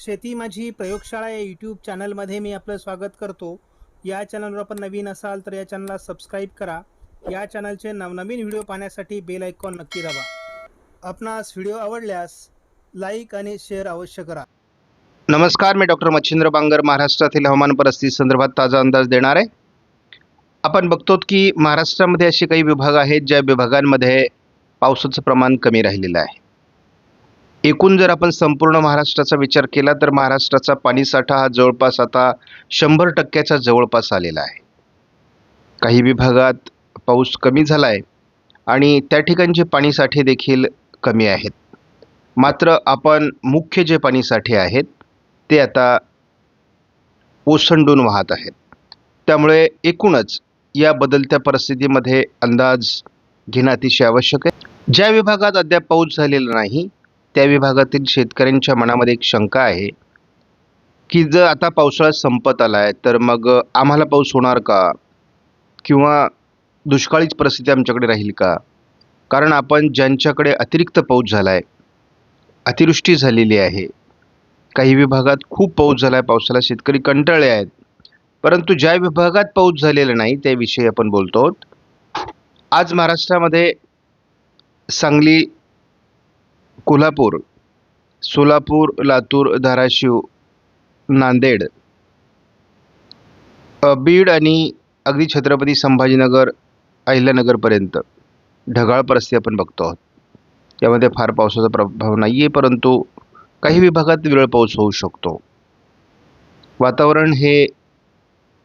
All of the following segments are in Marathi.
शेती माझी प्रयोगशाळा या यूट्यूब चॅनलमध्ये मी आपलं स्वागत करतो. या चॅनलवर आपण नवीन असाल तर या चॅनलला सबस्क्राईब करा. या चॅनलचे नवनवीन व्हिडिओ पाहण्यासाठी बेल आयकॉन नक्की दाबा. आपणास व्हिडिओ आवडल्यास लाईक आणि शेअर अवश्य करा. नमस्कार मी डॉक्टर मच्छिंद्र बांगर महाराष्ट्रातील हवामान परिस्थिती संदर्भात ताजा अंदाज देणार आहे. आपण बघतो की महाराष्ट्रामध्ये असे काही विभाग आहेत ज्या विभागांमध्ये पावसाचं प्रमाण कमी राहिलेलं आहे. एकूण जर आपण संपूर्ण महाराष्ट्राचा विचार केला तर महाराष्ट्राचा पाणीसाठा हा जवळपास आता शंभर टक्क्याच्या जवळपास आलेला आहे. काही विभागात पाऊस कमी झाला आहे आणि त्या ठिकाणचे पाणीसाठे देखील कमी आहेत. मात्र आपण मुख्य जे पाणीसाठे आहेत ते आता ओसंडून वाहत आहेत. त्यामुळे एकूणच या बदलत्या परिस्थितीमध्ये अंदाज घेणं अतिशय आवश्यक आहे. ज्या विभागात अद्याप पाऊस झालेला नाही त्या विभागातील शेतकऱ्यांच्या मनामध्ये एक शंका आहे की जर आता पावसाळा संपत आला आहे तर मग आम्हाला पाऊस होणार का? किंवा दुष्काळीच परिस्थिती आमच्याकडे राहील का? कारण आपण ज्यांच्याकडे अतिरिक्त पाऊस झाला आहे अतिवृष्टी झालेली आहे. काही विभागात खूप पाऊस झाला आहे पावसाला शेतकरी कंटाळले आहेत. परंतु ज्या विभागात पाऊस झालेला नाही त्याविषयी आपण बोलतो आहोत आज महाराष्ट्रामध्ये सांगली कोल्हापूर सोलापूर लातूर धाराशिव नांदेड. बीड आणि अगदी छत्रपती संभाजीनगर अहिल्यानगरपर्यंत ढगाळ परिस्थिती आपण बघतो आहोत. यामध्ये फार पावसाचा प्रभाव नाही आहे परंतु काही विभागात वेळ पाऊस होऊ शकतो. वातावरण हे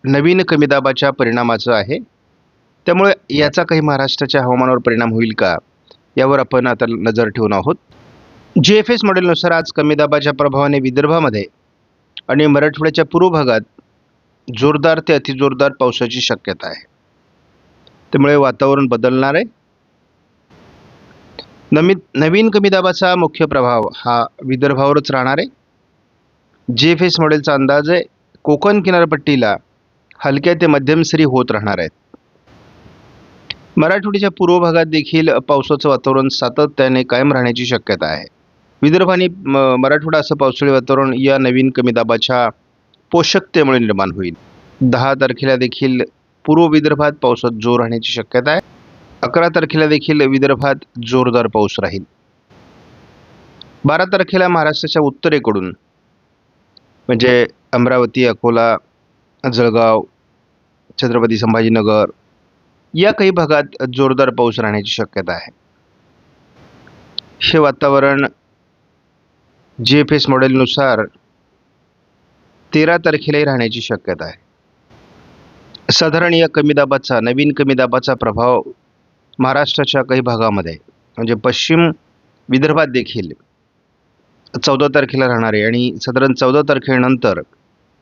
नवीन कमी दाबाच्या परिणामाचं आहे. त्यामुळे याचा काही महाराष्ट्राच्या हवामानावर परिणाम होईल का यावर आपण आता नजर ठेवून आहोत. जी एफ एस मॉडेलनुसार आज कमी दाबाच्या प्रभावाने विदर्भामध्ये आणि मराठवाड्याच्या पूर्व भागात जोरदार ते अतिजोरदार पावसाची शक्यता आहे. त्यामुळे वातावरण बदलणार आहे. नवीन नवीन कमी दाबाचा मुख्य प्रभाव हा विदर्भावरच राहणार आहे. जी एफ एस मॉडेलचा अंदाज आहे कोकण किनारपट्टीला हलक्या ते मध्यम सरी होत राहणार आहेत. मराठवाड्याच्या पूर्व भागात देखील पावसाचं वातावरण सातत्याने कायम राहण्याची शक्यता आहे. विदर्भ आणि म- मराठवाडा असं पावसाळी वातावरण या नवीन कमी दाबाच्या पोषकतेमुळे निर्माण होईल. दहा तारखेला देखील पूर्व विदर्भात पावसात जोर राहण्याची शक्यता आहे. अकरा तारखेला देखील विदर्भात जोरदार पाऊस राहील. बारा तारखेला महाराष्ट्राच्या उत्तरेकडून म्हणजे अमरावती अकोला जळगाव छत्रपती संभाजीनगर या काही भागात जोरदार पाऊस राहण्याची शक्यता आहे. हे वातावरण जी एफ एस मॉडेलनुसार तेरा तारखेलाही राहण्याची शक्यता आहे. साधारण या कमी दाबाचा नवीन कमी दाबाचा प्रभाव महाराष्ट्राच्या काही भागामध्ये म्हणजे पश्चिम विदर्भात देखील चौदा तारखेला राहणार आहे आणि साधारण चौदा तारखेनंतर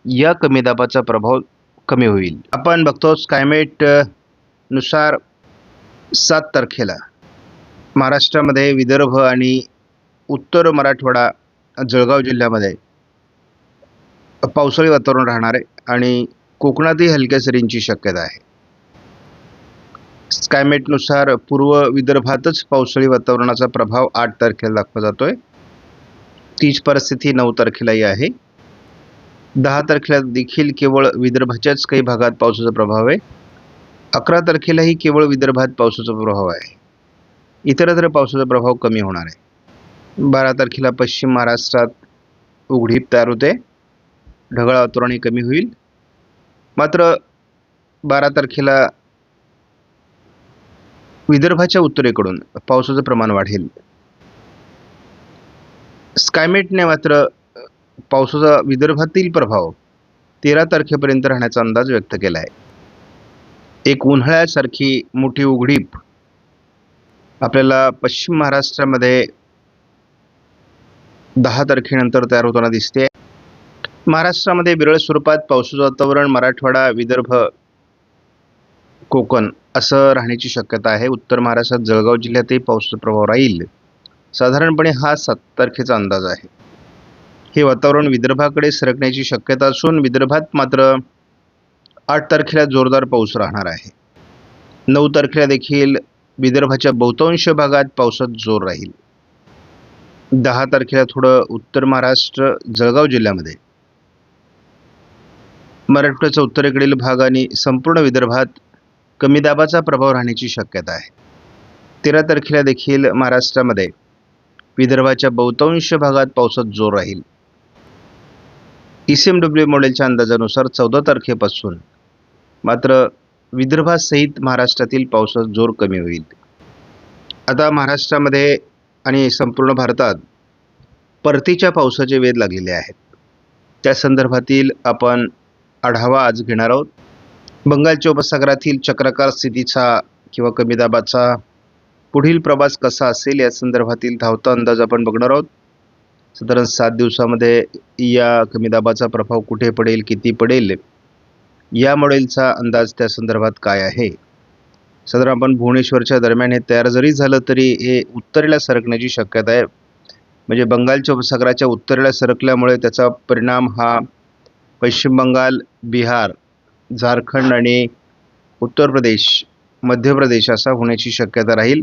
या कमी दाबाचा प्रभाव कमी होईल. आपण बघतो स्कायमेटनुसार सात तारखेला महाराष्ट्रामध्ये विदर्भ आणि उत्तर मराठवाडा जळगाव जिल्ह्यामध्ये पावसाळी वातावरण राहणार आहे आणि कोकणातही हलक्या सरींची शक्यता आहे. स्कायमेटनुसार पूर्व विदर्भातच पावसाळी वातावरणाचा प्रभाव आठ तारखेला दाखवला जातोय. तीच परिस्थिती नऊ तारखेलाही आहे. दहा तारखेला देखील केवळ विदर्भाच्याच काही भागात पावसाचा प्रभाव आहे. अकरा तारखेलाही केवळ विदर्भात पावसाचा प्रभाव आहे. इतरत्र पावसाचा प्रभाव कमी होणार आहे. बारा तारखेला पश्चिम महाराष्ट्रात उघडीप तयार होते. ढगाळ वातावरणही कमी होईल. मात्र बारा तारखेला विदर्भाच्या उत्तरेकडून पावसाचं प्रमाण वाढेल. स्कायमेटने मात्र पावसाचा विदर्भातील प्रभाव तेरा तारखेपर्यंत राहण्याचा अंदाज व्यक्त केला आहे. एक उन्हाळ्यासारखी मोठी उघडीप आपल्याला पश्चिम महाराष्ट्रामध्ये दहा तारखेनंतर तयार होताना दिसते. महाराष्ट्रामध्ये विरळ स्वरूपात पावसाचं वातावरण मराठवाडा विदर्भ कोकण असं राहण्याची शक्यता आहे. उत्तर महाराष्ट्रात जळगाव जिल्ह्यातही पावसाचा प्रभाव राहील. साधारणपणे हा सात तारखेचा अंदाज आहे. हे वातावरण विदर्भाकडे सरकण्याची शक्यता असून विदर्भात मात्र आठ तारखेला जोरदार पाऊस राहणार आहे. नऊ तारखेला देखील विदर्भाच्या बहुतांश भागात पावसात जोर राहील. दहा तारखेला थोडं उत्तर महाराष्ट्र जळगाव जिल्ह्यामध्ये. मराठवाड्याचा उत्तरेकडील भाग आणि संपूर्ण विदर्भात कमी दाबाचा प्रभाव राहण्याची शक्यता आहे. तेरा तारखेला देखील महाराष्ट्रामध्ये विदर्भाच्या बहुतांश भागात पावसात जोर राहील. ई सी एम डब्ल्यू मॉडेलच्या अंदाजानुसार चौदा तारखेपासून मात्र विदर्भासहित महाराष्ट्रातील पावसात जोर कमी होईल. आता महाराष्ट्रामध्ये आणि संपूर्ण भारतात परतीच्या पावसाचे वेध लागलेले आहेत. त्या संदर्भातील आपण आढावा आज घेणार आहोत. बंगालच्या उपसागरातील चक्राकार स्थितीचा किंवा कमी दाबाचा पुढील प्रवास कसा असेल या संदर्भातील धावता अंदाज आपण बघणार आहोत. साधारण सात दिवसामध्ये या कमी दाबाचा प्रभाव कुठे पडेल किती पडेल? या मॉडेलचा अंदाज त्या संदर्भात काय आहे? साधारण आपण भुवनेश्वरच्या दरम्यान हे तयार जरी झालं तरी हे उत्तरेला सरकण्याची शक्यता आहे. म्हणजे बंगालच्या उपसागराच्या उत्तरेला सरकल्यामुळे त्याचा परिणाम हा पश्चिम बंगाल बिहार झारखंड आणि उत्तर प्रदेश मध्य प्रदेश असा होण्याची शक्यता राहील.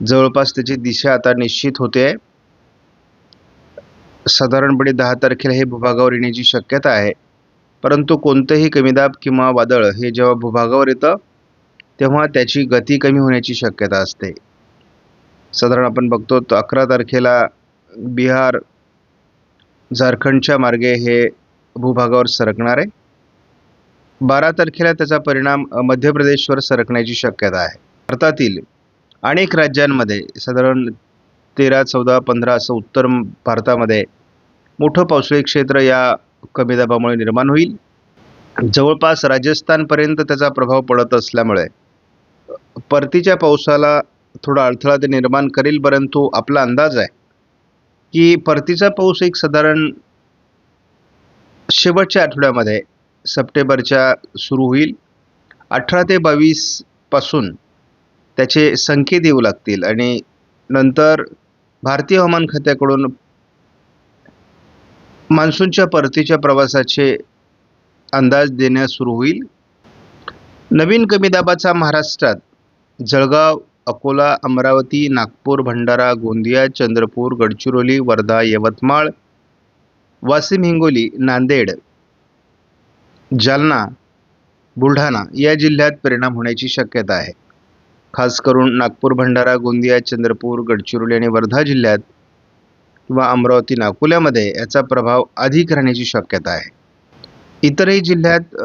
जवळपास त्याची दिशा आता निश्चित होते. आहे साधारणपणे दहा तारखेला हे भूभागावर येण्याची शक्यता आहे. परंतु कोणतंही कमीदाब किंवा वादळ हे जेव्हा भूभागावर येतं तेव्हा त्याची गती कमी होण्याची शक्यता असते. साधारण आपण बघतो तर अकरा तारखेला बिहार झारखंडच्या मार्गे हे भूभागावर सरकणार आहे. बारा तारखेला त्याचा परिणाम मध्य प्रदेशवर सरकण्याची शक्यता आहे. भारतातील अनेक राज्यांमध्ये साधारण तेरा चौदा पंधरा असं उत्तर भारतामध्ये मोठं पावसाळी क्षेत्र या कमी दाबामुळे निर्माण होईल. जवळपास राजस्थानपर्यंत त्याचा प्रभाव पडत असल्यामुळे परतीच्या पावसाला थोडा अडथळा ते निर्माण करेल परंतु आपला अंदाज आहे की परतीचा पाऊस एक साधारण शेवटच्या आठवड्यामध्ये सप्टेंबरच्या सुरू होईल. अठरा ते बावीसपासून त्याचे संकेत येऊ लागतील आणि नंतर भारतीय हवामान खात्याकडून मान्सूनच्या परतीच्या प्रवासाचे अंदाज देण्यास सुरू होईल. नवीन कमी दाबाचा महाराष्ट्रात जळगाव अकोला अमरावती नागपूर भंडारा गोंदिया चंद्रपूर गडचिरोली वर्धा यवतमाळ वाशिम हिंगोली नांदेड जालना बुलढाणा या जिल्ह्यात परिणाम होण्याची शक्यता आहे. खास करून नागपूर भंडारा गोंदिया चंद्रपूर गडचिरोली आणि वर्धा जिल्ह्यात किंवा अमरावती नागपुल्यामध्ये याचा प्रभाव अधिक राहण्याची शक्यता आहे. इतरही जिल्ह्यात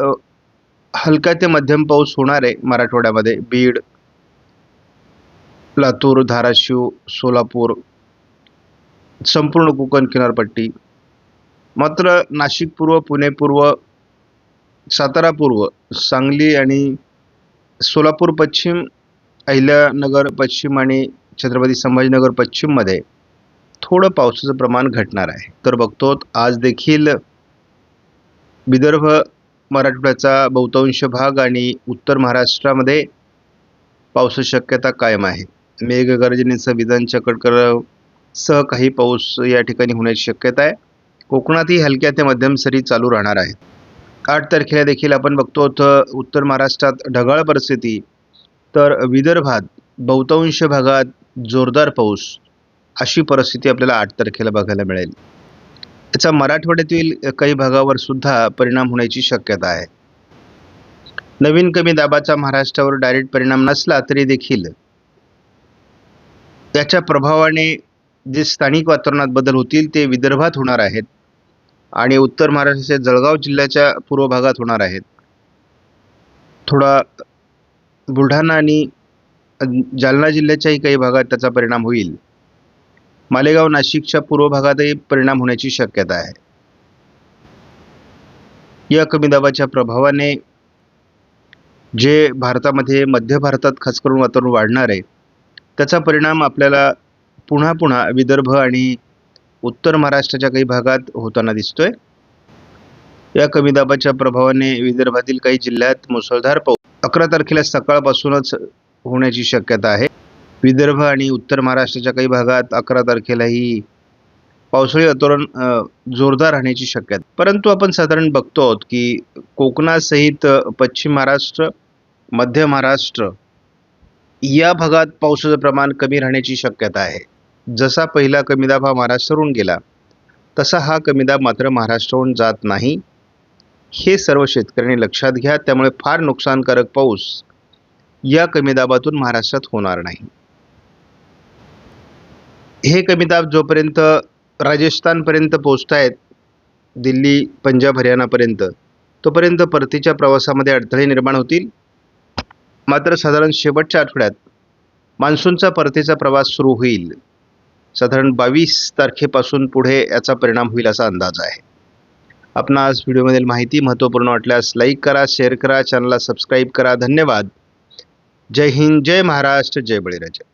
हलका ते मध्यम पाऊस होणार आहे मराठवाड्यामध्ये. बीड लातूर धाराशिव सोलापूर संपूर्ण कोकण किनारपट्टी. मात्र नाशिक पूर्व पुणे पूर्व सातारा पूर्व सांगली आणि सोलापूर पश्चिम अहिल्यानगर पश्चिम आणि छत्रपती संभाजीनगर पश्चिममध्ये थोडं पावसाचं प्रमाण घटणार आहे. तर बघतो आज देखील विदर्भ मराठवाड्याचा बहुतांश भाग आणि उत्तर महाराष्ट्रामध्ये पावसाची शक्यता कायम आहे. मेघगर्जनेसह विजांच्या कडकड सह काही पाऊस या ठिकाणी होण्याची शक्यता आहे. कोकणातही हलक्या ते मध्यम सरी चालू राहणार आहेत. आठ तारखेला देखील आपण बघतो तर उत्तर महाराष्ट्रात ढगाळ परिस्थिती तर विदर्भात बहुतांश भागात जोरदार पाऊस अशी परिस्थिती आपल्याला आठ तारखेला बघायला मिळेल. याचा मराठवाड्यातील काही भागावर सुद्धा परिणाम होण्याची शक्यता आहे. नवीन कमी दाबाचा महाराष्ट्रावर डायरेक्ट परिणाम नसला तरी देखील याच्या प्रभावाने जे स्थानिक वातावरणात बदल होतील ते विदर्भात होणार आहेत. आणि उत्तर महाराष्ट्राच्या जळगाव जिल्ह्याच्या पूर्व भागात होणार आहेत. थोडा बुलढाणा आणि जालना जिल्ह्याच्याही काही भागात त्याचा परिणाम होईल. मालेगाव नाशिकच्या पूर्व भागातही परिणाम होण्याची शक्यता आहे. या कमी दाबाच्या प्रभावाने जे भारतामध्ये मध्य भारतात खास करून वातावरण वाढणार आहे त्याचा परिणाम आपल्याला पुन्हा पुन्हा विदर्भ आणि उत्तर महाराष्ट्राच्या काही भागात होताना दिसतोय. या कमी दाबाच्या प्रभावाने विदर्भातील काही जिल्ह्यात मुसळधार पाऊस अकरा तारखेला सकाळपासूनच होण्याची शक्यता आहे. विदर्भ आणि उत्तर महाराष्ट्राच्या काही भागात अकरा तारखेलाही पावसाळी वातावरण जोरदार राहण्याची शक्यता परंतु आपण साधारण बघतो आहोत की कोकणासहित पश्चिम महाराष्ट्र मध्य महाराष्ट्र या भागात पावसाचं प्रमाण कमी राहण्याची शक्यता आहे. जसा पहिला कमी दाब हा महाराष्ट्रावरून गेला तसा हा कमी दाब मात्र महाराष्ट्रावरून जात नाही. हे सर्व शेतकऱ्यांनी लक्षात घ्या त्यामुळे फार नुकसानकारक पाऊस या कमी दाबातून महाराष्ट्रात होणार नाही. हे कमी दाब जोपर्यंत राजस्थानपर्यंत पोचत आहेत दिल्ली पंजाब हरियाणापर्यंत तोपर्यंत परतीच्या प्रवासामध्ये अडथळे निर्माण होतील. मात्र साधारण शेवटच्या आठवड्यात मान्सूनचा परतीचा प्रवास सुरू होईल. साधारण बावीस तारखेपासून पुढे याचा परिणाम होईल असा अंदाज आहे. आपणास व्हिडिओमधील माहिती महत्त्वपूर्ण वाटल्यास लाईक करा शेअर करा चॅनलला सबस्क्राईब करा. धन्यवाद. जय हिंद जय महाराष्ट्र जय बळीराजा.